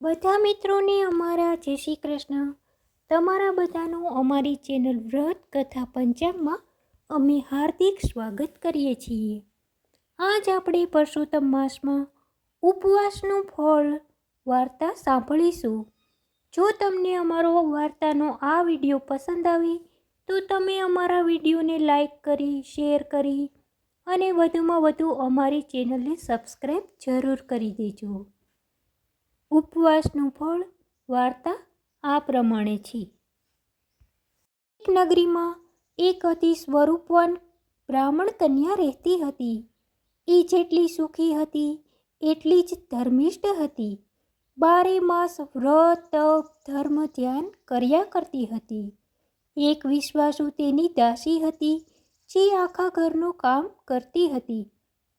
બધા મિત્રોને અમારા જય શ્રી કૃષ્ણ. તમારા બધાનું અમારી ચેનલ વ્રત કથા પંચાંગમાં અમે હાર્દિક સ્વાગત કરીએ છીએ. આજ આપણે પરસોત્તમ માસમાં ઉપવાસનું ફળ વાર્તા સાંભળીશું. જો તમને અમારો વાર્તાનો આ વીડિયો પસંદ આવે, તો તમે અમારા વિડીયોને લાઈક કરી, શેર કરી અને વધુમાં વધુ અમારી ચેનલને સબસ્ક્રાઈબ જરૂર કરી દેજો. ઉપવાસનું ફળ વાર્તા આ પ્રમાણે છે. એક નગરીમાં એક અતિ સ્વરૂપવાન બ્રાહ્મણ કન્યા રહેતી હતી. એ જેટલી સુખી હતી, એટલી જ ધર્મિષ્ઠ હતી. બારે માસ વ્રત ધર્મ ધ્યાન કર્યા કરતી હતી. એક વિશ્વાસુ તેની દાસી હતી, જે આખા ઘરનું કામ કરતી હતી.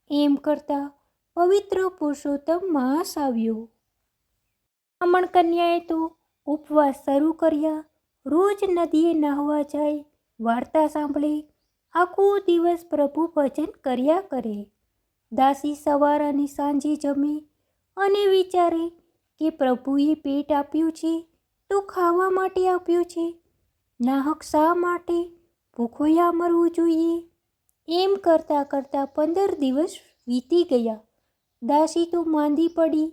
એમ કરતાં પવિત્ર પુરુષોત્તમ માસ આવ્યો. બ્રાહ્મણ કન્યાએ તો ઉપવાસ શરૂ કર્યા. રોજ નદીએ નાહવા જાય, વાર્તા સાંભળે, આખો દિવસ પ્રભુ ભજન કર્યા કરે. દાસી સવાર અને સાંજે જમે અને વિચારે કે પ્રભુએ પેટ આપ્યું છે તો ખાવા માટે આપ્યું છે. નાહક શા માટે? ભૂખોયા મરવું જોઈએ. એમ કરતાં કરતાં પંદર દિવસ વીતી ગયા. દાસી તો માંદી પડી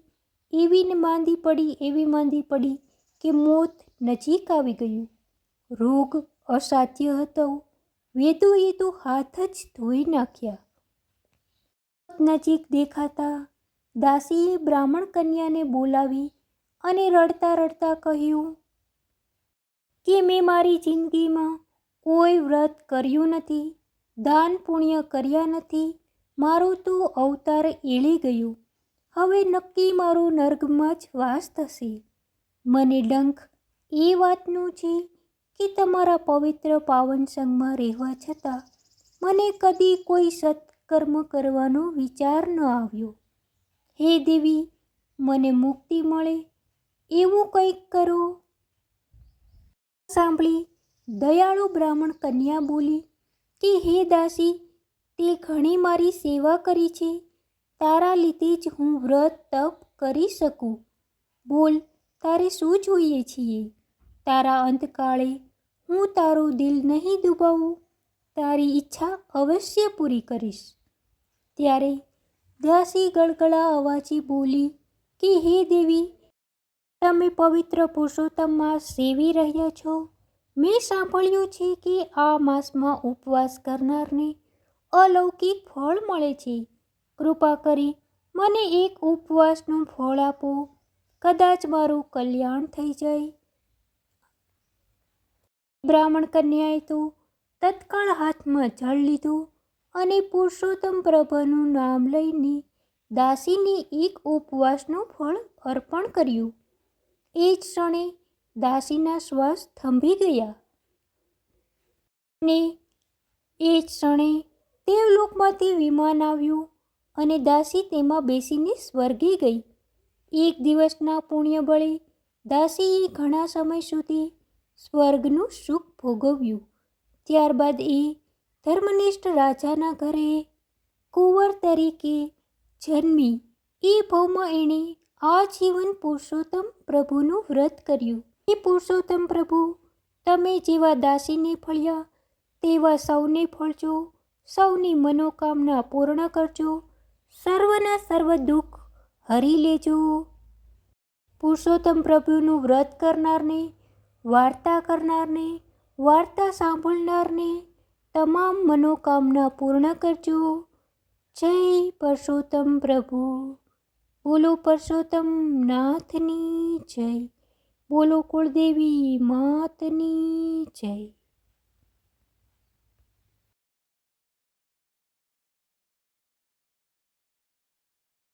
એવી માંદી પડી, એવી માંદી પડી કે મોત નજીક આવી ગયું. રોગ અસાધ્ય હતો. વેદોએ તો હાથ જ ધોઈ નાખ્યા. નજીક દેખાતા દાસીએ બ્રાહ્મણ કન્યાને બોલાવી અને રડતા રડતા કહ્યું, કે મેં મારી જિંદગીમાં કોઈ વ્રત કર્યું નથી, દાન પુણ્ય કર્યા નથી, મારું તો અવતાર એળી ગયું. હવે નક્કી મારો નર્ગમાં જ વાસ થશે. મને ડંખ એ વાતનું છે કે તમારા પવિત્ર પાવન સંઘમાં રહેવા છતાં મને કદી કોઈ સત્કર્મ કરવાનો વિચાર ન આવ્યો. હે દેવી, મને મુક્તિ મળે, એવું કંઈક કરો. સાંભળી, દયાળુ બ્રાહ્મણ કન્યા બોલી કે, હે દાસી, તે ઘણી મારી સેવા કરી છે. તારા લીધે જ હું વ્રત તપ કરી શકું. બોલ, તારે શું જોઈએ છીએ? તારા અંતકાળે હું તારું દિલ નહીં દુબાવું. તારી ઈચ્છા અવશ્ય પૂરી કરીશ. ત્યારે દાસી ગળગળા અવાજી બોલી, કે હે દેવી, તમે પવિત્ર પુરુષોત્તમ માસ સેવી રહ્યા છો? મેં સાંભળ્યું છે કે આ માસમાં ઉપવાસ કરનારને અલૌકિક ફળ મળે છે. કૃપા કરી મને એક ઉપવાસનું ફળ આપો. કદાચ મારું કલ્યાણ થઈ જાય. બ્રાહ્મણ કન્યાએ તો તત્કાળ હાથમાં જળ લીધું અને પુરુષોત્તમ પ્રભાનું નામ લઈને દાસીને એક ઉપવાસનું ફળ અર્પણ કર્યું. એ જ ક્ષણે દાસીના શ્વાસ થંભી ગયા. અને એ જ ક્ષણે દેવલોકમાંથી વિમાન આવ્યું. અને દાસી તેમાં બેસીને સ્વર્ગે ગઈ. એક દિવસના પુણ્ય બળે દાસીએ ઘણા સમય સુધી સ્વર્ગનું સુખ ભોગવ્યું. ત્યારબાદ એ ધર્મનિષ્ઠ રાજાના ઘરે કુંવર તરીકે જન્મી. એ ભાવમાં એણે આજીવન પુરુષોત્તમ પ્રભુનું વ્રત કર્યું. એ પુરુષોત્તમ પ્રભુ, તમે જેવા દાસીને ફળ્યા, તેવા સૌને ફળજો, સૌની મનોકામના પૂર્ણ કરજો સર્વના સર્વ દુઃખ હરી લેજો. પુરુષોત્તમ પ્રભુનું વ્રત કરનારને, વાર્તા કરનારને, વાર્તા સાંભળનારને તમામ મનોકામના પૂર્ણ કરજો. જય પરસોત્તમ પ્રભુ. બોલો પરસોત્તમ નાથની જય. બોલો કુળદેવી માતની જય.